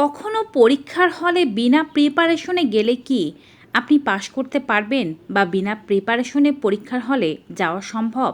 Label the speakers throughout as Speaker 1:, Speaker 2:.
Speaker 1: কখনো পরীক্ষার হলে বিনা প্রিপারেশনে গেলে কি আপনি পাশ করতে পারবেন বা বিনা প্রিপারেশনে পরীক্ষার হলে যাওয়া সম্ভব?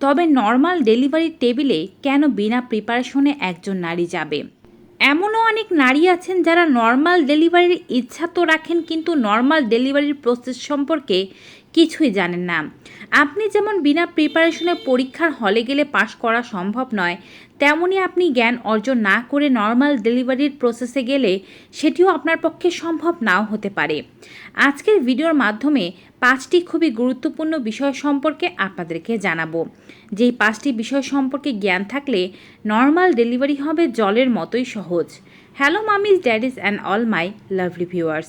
Speaker 1: তবে নর্মাল ডেলিভারি টেবিলে কেন বিনা প্রিপারেশনে একজন নারী যাবে? এমনও অনেক নারী আছেন যারা নর্মাল ডেলিভারির ইচ্ছা তো রাখেন, কিন্তু নর্মাল ডেলিভারির প্রসেস সম্পর্কে কিছুই জানেন না। আপনি যেমন বিনা প্রিপারেশনে পরীক্ষার হলে গেলে পাশ করা সম্ভব নয় তেমনই আপনি জ্ঞান অর্জন না করে নর্মাল ডেলিভারির প্রসেসে গেলে সেটিও আপনার পক্ষে সম্ভব নাও হতে পারে। আজকের ভিডিওর মাধ্যমে পাঁচটি খুবই গুরুত্বপূর্ণ বিষয় সম্পর্কে আপনাদেরকে জানাব। যেই পাঁচটি বিষয় সম্পর্কে জ্ঞান থাকলে নর্মাল ডেলিভারি হবে জলের মতোই সহজ। Hello mummies daddies and all my lovely viewers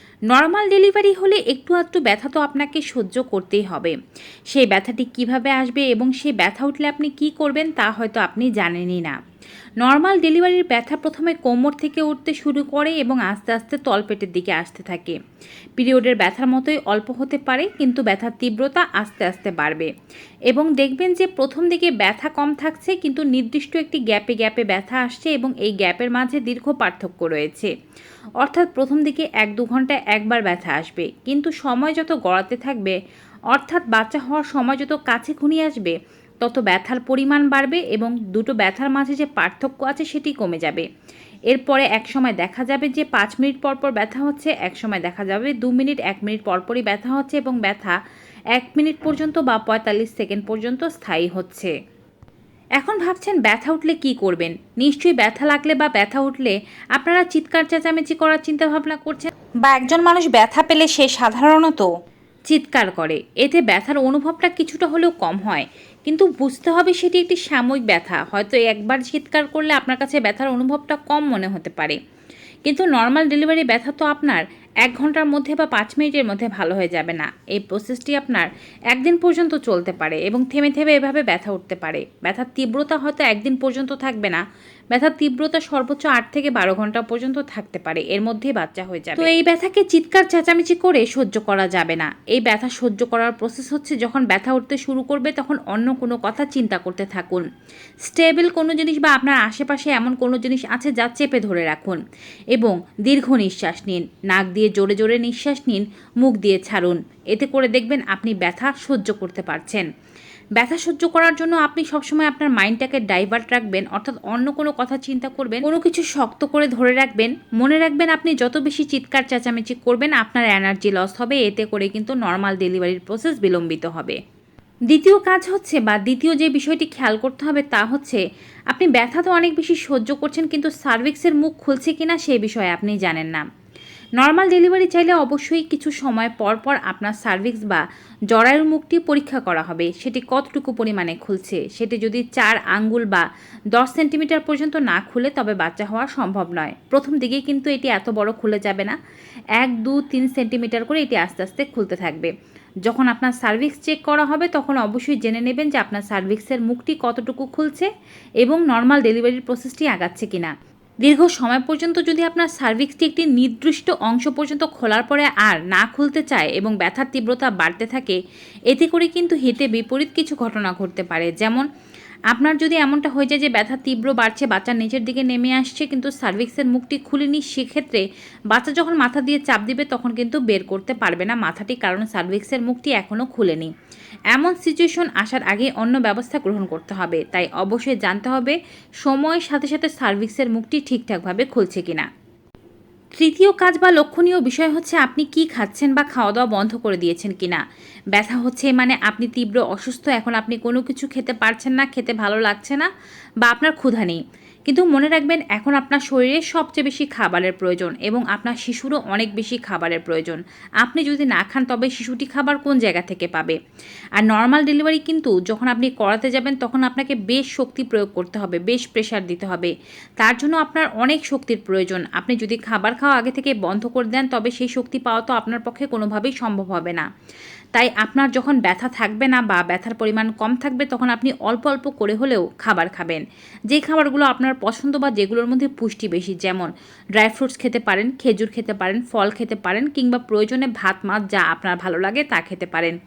Speaker 1: normal delivery হলে একটু আধটু ব্যথা তো আপনাকে সহ্য করতেই হবে। সেই ব্যথাটি কীভাবে আসবে এবং সেই ব্যথা উঠলে আপনি কি করবেন তা হয়তো আপনি জানেনই না। নর্মাল ডেলিভারির ব্যথা প্রথমে কোমর থেকে উঠতে শুরু করে এবং আস্তে আস্তে তলপেটের দিকে আসতে থাকে। পিরিয়ডের ব্যথার মতোই অল্প হতে পারে, কিন্তু ব্যথার তীব্রতা আস্তে আস্তে বাড়বে। এবং দেখবেন যে প্রথম দিকে ব্যথা কম থাকছে, কিন্তু নির্দিষ্ট একটি গ্যাপে গ্যাপে ব্যথা আসছে এবং এই গ্যাপের মাঝে দীর্ঘ পার্থক্য রয়েছে। অর্থাৎ প্রথম দিকে এক দু ঘন্টায় একবার ব্যথা আসবে, কিন্তু সময় যত গড়াতে থাকবে, অর্থাৎ বাচ্চা হওয়ার সময় যত কাছে ঘনিয়ে আসবে তত ব্যথার পরিমাণ বাড়বে এবং দুটো ব্যথার মাঝে যে পার্থক্য আছে সেটি কমে যাবে। এরপরে এক সময় দেখা যাবে যে পাঁচ মিনিট পর পর ব্যথা হচ্ছে এক সময় দেখা যাবে দু মিনিট এক মিনিট পরপরই ব্যথা হচ্ছে এবং ব্যথা এক মিনিট পর্যন্ত বা পঁয়তাল্লিশ সেকেন্ড পর্যন্ত স্থায়ী হচ্ছে। এখন ভাবছেন ব্যথা উঠলে কি করবেন? নিশ্চয়ই ব্যথা লাগলে বা ব্যথা উঠলে আপনারা চিৎকার চেঁচামেচি করার চিন্তা ভাবনা করছেন? বা একজন মানুষ ব্যথা পেলে সে সাধারণত? চিৎকার করে। এতে ব্যথার অনুভবটা কিছুটা হলেও কম হয়। কিন্তু বুঝতে হবে সেটি একটি সাময়িক ব্যথা। হয়তো একবার চিৎকার করলে আপনার কাছে ব্যথার অনুভবটা কম মনে হতে পারে। কিন্তু নর্মাল ডেলিভারি ব্যথা তো আপনার। এক ঘণ্টার মধ্যে বা পাঁচ মিনিটের মধ্যে ভালো হয়ে যাবে না। এই প্রসেসটি আপনার একদিন পর্যন্ত চলতে পারে এবং থেমে থেমে এভাবে ব্যথা উঠতে পারে। ব্যথার তীব্রতা হয়তো একদিন পর্যন্ত থাকবে না। ব্যথার তীব্রতা সর্বোচ্চ আট থেকে বারো ঘণ্টা পর্যন্ত থাকতে পারে। এর মধ্যেই বাচ্চা হয়ে যাবে। তো এই ব্যথাকে চিৎকার, চেঁচামেচি করে সহ্য করা যাবে না। এই ব্যথা সহ্য করার প্রসেস হচ্ছে যখন ব্যথা উঠতে শুরু করবে তখন অন্য কোনো কথা চিন্তা করতে থাকুন। স্টেবল কোনো জিনিস বা আপনার আশেপাশে এমন কোনো জিনিস আছে যা চেপে ধরে রাখুন এবং দীর্ঘ নিঃশ্বাস নিন। নাক দিয়ে জোরে জোরে নিঃশ্বাস নিন, মুখ দিয়ে ছাড়ুন। এতে করে দেখবেন আপনি ব্যথা সহ্য করতে পারছেন। ব্যথা সহ্য করার জন্য আপনি সবসময় আপনার মাইন্ডটাকে ডাইভার্ট রাখবেন, অর্থাৎ অন্য কোনো কথা চিন্তা করবেন, কোনো কিছু শক্ত করে ধরে রাখবেন। মনে রাখবেন আপনি যত বেশি চিৎকার চেঁচামেচি করবেন, আপনার এনার্জি লস হবে, এতে করে কিন্তু নর্মাল ডেলিভারির প্রসেস বিলম্বিত হবে। দ্বিতীয় কাজ হচ্ছে বা দ্বিতীয় যে বিষয়টি খেয়াল করতে হবে তা হচ্ছে, আপনি ব্যথা তো অনেক বেশি সহ্য করছেন, কিন্তু সার্ভিক্সের মুখ খুলছে কিনা সেই বিষয়ে আপনি জানেন না। নর্মাল ডেলিভারি চাইলে অবশ্যই কিছু সময় পর পর আপনার সার্ভিক্স বা জরায়ুর মুখটি পরীক্ষা করা হবে। সেটি কতটুকু পরিমাণে খুলছে? সেটি যদি চার আঙ্গুল বা দশ সেন্টিমিটার পর্যন্ত না খুলে, তবে বাচ্চা হওয়া সম্ভব নয়। প্রথম দিকে কিন্তু এটি এত বড় খুলে যাবে না। এক, দু, তিন সেন্টিমিটার করে এটি আস্তে আস্তে খুলতে থাকবে। যখন আপনার সার্ভিক্স চেক করা হবে, তখন অবশ্যই জেনে নেবেন যে আপনার সার্ভিক্সের মুখটি কতটুকু খুলছে এবং নর্মাল ডেলিভারির প্রসেসটি আগাচ্ছে কিনা। দীর্ঘ সময় পর্যন্ত যদি আপনার সার্ভিক্সটি একটি নির্দিষ্ট অংশ পর্যন্ত খোলার পরে আর না খুলতে চায় এবং ব্যথার তীব্রতা বাড়তে থাকে, এতে করে কিন্তু হেঁটে বিপরীত কিছু ঘটনা ঘটতে পারে। যেমন আপনার যদি এমনটা হয়ে যায় যে ব্যথা তীব্র বাড়ছে বাচ্চার নিচের দিকে নেমে আসছে, কিন্তু সার্ভিক্সের মুখটি খুলিনি, সেক্ষেত্রে বাচ্চা যখন মাথা দিয়ে চাপ দিবে, তখন কিন্তু বের করতে পারবে না মাথাটি, কারণ সার্ভিক্সের মুখটি এখনও খুলেনি। এমন সিচুয়েশন আসার আগে অন্য ব্যবস্থা গ্রহণ করতে হবে। তাই অবশ্যই জানতে হবে, সময়ের সাথে সাথে সার্ভিক্সের মুখটি ঠিকঠাকভাবে খুলছে কিনা। তৃতীয় কাজ বা লক্ষণীয় বিষয় হচ্ছে আপনি কি খাচ্ছেন বা খাওয়া দাওয়া বন্ধ করে দিয়েছেন কিনা? ব্যথা হচ্ছে মানে আপনি তীব্র অসুস্থ, এখন আপনি কোনো কিছু খেতে পারছেন না, খেতে ভালো লাগছে না বা আপনার ক্ষুধা নেই। কিন্তু মনে রাখবেন, এখন আপনার শরীরে সবচেয়ে বেশি খাবারের প্রয়োজন এবং আপনার শিশুরও অনেক বেশি খাবারের প্রয়োজন। আপনি যদি না খান, তবে শিশুটি খাবার কোন জায়গা থেকে পাবে? আর নর্মাল ডেলিভারি কিন্তু যখন আপনি করাতে যাবেন, তখন আপনাকে বেশ শক্তি প্রয়োগ করতে হবে, বেশ প্রেশার দিতে হবে। তার জন্য আপনার অনেক শক্তির প্রয়োজন। আপনি যদি খাবার খাওয়া আগে থেকে বন্ধ করে দেন, তবে সেই শক্তি পাওয়া তো আপনার পক্ষে কোনোভাবেই সম্ভব হবে না। তাই আপনার যখন ব্যথা থাকবে না বা ব্যথার পরিমাণ কম থাকবে, তখন আপনি অল্প অল্প করে হলেও খাবার খাবেন। যে খাবারগুলো আপনার পছন্দ বা যেগুলোর মধ্যে পুষ্টি বেশি, যেমন ড্রাই ফ্রুটস খেতে পারেন, খেজুর খেতে পারেন, ফল খেতে পারেন, কিংবা প্রয়োজনে ভাত, মাছ যা আপনার ভালো লাগে তা খেতে পারেন।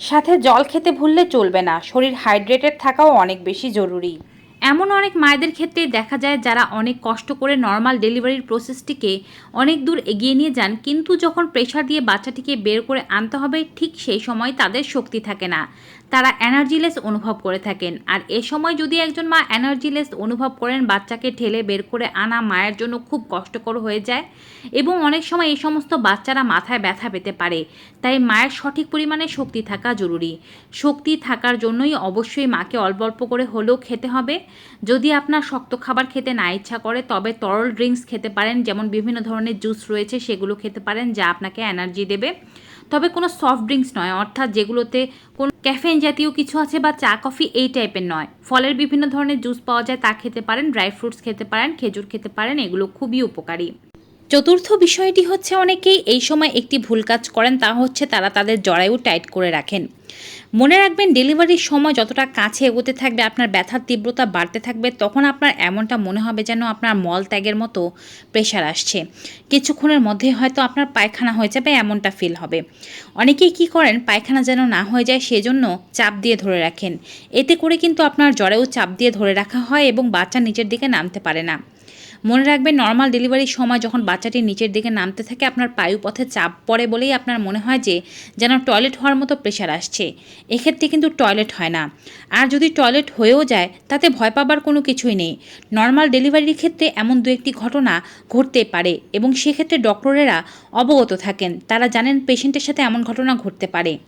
Speaker 1: সাথে জল খেতে ভুললে চলবে না। শরীর হাইড্রেটেড থাকাও অনেক বেশি জরুরি। এমন অনেক মায়েদের ক্ষেত্রে দেখা যায় যারা অনেক কষ্ট করে নর্মাল ডেলিভারির প্রসেসটিকে অনেক দূর এগিয়ে নিয়ে যান, কিন্তু যখন প্রেশার দিয়ে বাচ্চাটিকে বের করে আনতে হবে, ঠিক সেই সময় তাদের শক্তি থাকে না। তারা এনার্জিলেস অনুভব করে থাকেন। আর এ সময় যদি একজন মা এনার্জিলেস অনুভব করেন, বাচ্চাকে ঠেলে বের করে আনা মায়ের জন্য খুব কষ্টকর হয়ে যায় এবং অনেক সময় এই সমস্ত বাচ্চারা মাথায় ব্যথা পেতে পারে। তাই মায়ের সঠিক পরিমাণে শক্তি থাকা জরুরি। শক্তি থাকার জন্যই অবশ্যই মাকে অল্প অল্প করে হলেও খেতে হবে। যদি আপনার শক্ত খাবার খেতে না ইচ্ছা করে, তবে তরল ড্রিঙ্কস খেতে পারেন, যেমন বিভিন্ন ধরনের জুস রয়েছে সেগুলো খেতে পারেন, যা আপনাকে এনার্জি দেবে। তবে কোনো সফট ড্রিঙ্কস নয়, অর্থাৎ যেগুলোতে কোনো ক্যাফেন জাতীয় কিছু আছে বা চা কফি এই টাইপের নয়। ফলের বিভিন্ন ধরনের জুস পাওয়া যায়, তা খেতে পারেন ড্রাই ফ্রুটস খেতে পারেন, খেজুর খেতে পারেন, এগুলো খুবই উপকারী। চতুর্থ বিষয়টি হচ্ছে অনেকেই এই সময় একটি ভুল কাজ করেন, তা হচ্ছে তারা তাদের জরায়ু টাইট করে রাখেন। মনে রাখবেন ডেলিভারির সময় যতটা কাছে এগোতে থাকবে, আপনার ব্যথার তীব্রতা বাড়তে থাকবে, তখন আপনার এমনটা মনে হবে যেন আপনার মল ত্যাগের মতো প্রেশার আসছে। কিছুক্ষণের মধ্যে হয়তো আপনার পায়খানা হয়ে যাবে, এমনটা ফিল হবে। অনেকেই কি করেন, পায়খানা যেন না হয়ে যায়, সেজন্য চাপ দিয়ে ধরে রাখেন। এতে করে কিন্তু আপনার জ্বরেও চাপ দিয়ে ধরে রাখা হয় এবং বাচ্চা নিচের দিকে নামতে পারে না। মনে রাখবেন নর্মাল ডেলিভারির সময় যখন বাচ্চাটি নিচের দিকে নামতে থাকে, আপনার পায়ুপথে চাপ পড়ে বলেই আপনার মনে হয় যে, যেন টয়লেট হওয়ার মতো প্রেশার আসছে। এক্ষেত্রে কিন্তু টয়লেট হয় না। আর যদি টয়লেট হয়েও যায়, তাতে ভয় পাবার কোনো কিছুই নেই। নর্মাল ডেলিভারির ক্ষেত্রে এমন দু একটি ঘটনা ঘটতে পারে এবং সেক্ষেত্রে ডক্টরেরা অবগত থাকেন। তারা জানেন পেশেন্টের সাথে এমন ঘটনা ঘটতে পারে।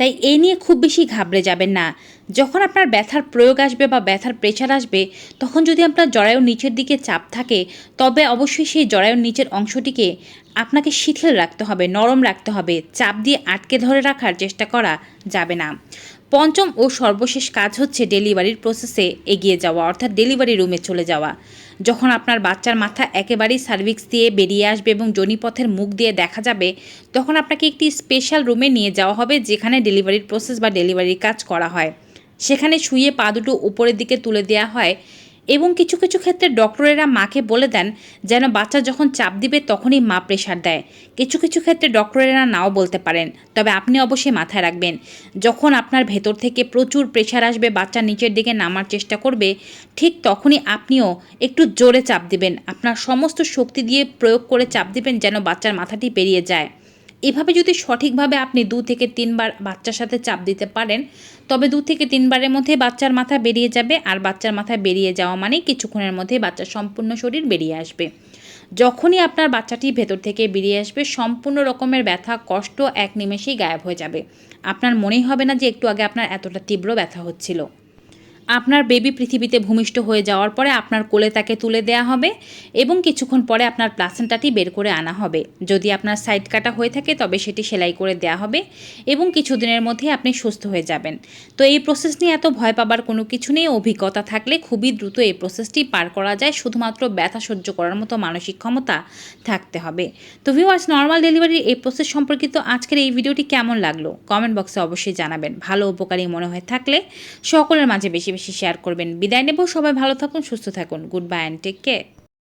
Speaker 1: তাই এই নিয়ে খুব বেশি ঘাবড়ে যাবেন না। যখন আপনার ব্যথার প্রয়োগ আসবে বা ব্যথার প্রেশার আসবে, তখন যদি আপনার জরায়ুর নিচের দিকে চাপ থাকে, তবে অবশ্যই সেই জরায়ুর নিচের অংশটিকে আপনাকে শিথিল রাখতে হবে, নরম রাখতে হবে, চাপ দিয়ে আটকে ধরে রাখার চেষ্টা করা যাবে না। পঞ্চম ও সর্বশেষ কাজ হচ্ছে ডেলিভারির প্রসেসে এগিয়ে যাওয়া, অর্থাৎ ডেলিভারি রুমে চলে যাওয়া। যখন আপনার বাচ্চার মাথা একেবারেই সার্ভিক্স দিয়ে বেরিয়ে আসবে এবং জনিপথের মুখ দিয়ে দেখা যাবে, তখন আপনাকে একটি স্পেশাল রুমে নিয়ে যাওয়া হবে যেখানে ডেলিভারির প্রসেস বা ডেলিভারির কাজ করা হয়। সেখানে শুয়ে পা দুটো উপরের দিকে তুলে দেওয়া হয় এবং কিছু কিছু ক্ষেত্রে ডক্টরেরা মাকে বলে দেন যেন বাচ্চা যখন চাপ দিবে তখনই মা প্রেশার দেয়। কিছু কিছু ক্ষেত্রে ডক্টরেরা নাও বলতে পারেন, তবে আপনি অবশ্যই মাথায় রাখবেন, যখন আপনার ভেতর থেকে প্রচুর প্রেশার আসবে, বাচ্চা নিচের দিকে নামার চেষ্টা করবে, ঠিক তখনই আপনিও একটু জোরে চাপ দিবেন। আপনার সমস্ত শক্তি দিয়ে প্রয়োগ করে চাপ দিবেন যেন বাচ্চার মাথাটি পেরিয়ে যায়। এভাবে যদি সঠিকভাবে আপনি দু থেকে তিনবার বাচ্চার সাথে চাপ দিতে পারেন, তবে দু থেকে তিনবারের মধ্যে বাচ্চার মাথা বেরিয়ে যাবে আর বাচ্চার মাথায় বেরিয়ে যাওয়া মানে কিছুক্ষণের মধ্যে বাচ্চার সম্পূর্ণ শরীর বেরিয়ে আসবে। যখনই আপনার বাচ্চাটি ভেতর থেকে বেরিয়ে আসবে, সম্পূর্ণ রকমের ব্যথা, কষ্ট এক নিমেষেই গায়েব হয়ে যাবে। আপনার মনেই হবে না যে একটু আগে আপনার এতটা তীব্র ব্যথা হচ্ছিল। আপনার বেবি পৃথিবীতে ভূমিষ্ঠ হয়ে যাওয়ার পরে আপনার কোলে তাকে তুলে দেওয়া হবে এবং কিছুক্ষণ পরে আপনার প্লাসেন্টাটি বের করে আনা হবে। যদি আপনার সাইড কাটা হয়ে থাকে, তবে সেটি সেলাই করে দেওয়া হবে এবং কিছুদিনের মধ্যে আপনি সুস্থ হয়ে যাবেন। তো এই প্রসেস নিয়ে এত ভয় পাবার কোনো কিছু নেই। অভিজ্ঞতা থাকলে খুবই দ্রুত এই প্রসেসটি পার করা যায়। শুধুমাত্র ব্যথা সহ্য করার মতো মানসিক ক্ষমতা থাকতে হবে। তো ভিউয়ার্স নর্মাল ডেলিভারির এই প্রসেস সম্পর্কিত আজকের এই ভিডিওটি কেমন লাগল? কমেন্ট বক্সে অবশ্যই জানাবেন। ভালো, উপকারী মনে হয়ে থাকলে সকলের মাঝে বেশি বেশি শেয়ার করবেন। বিদায় নেব, সবাই ভালো থাকুন, সুস্থ থাকুন। Goodbye and take care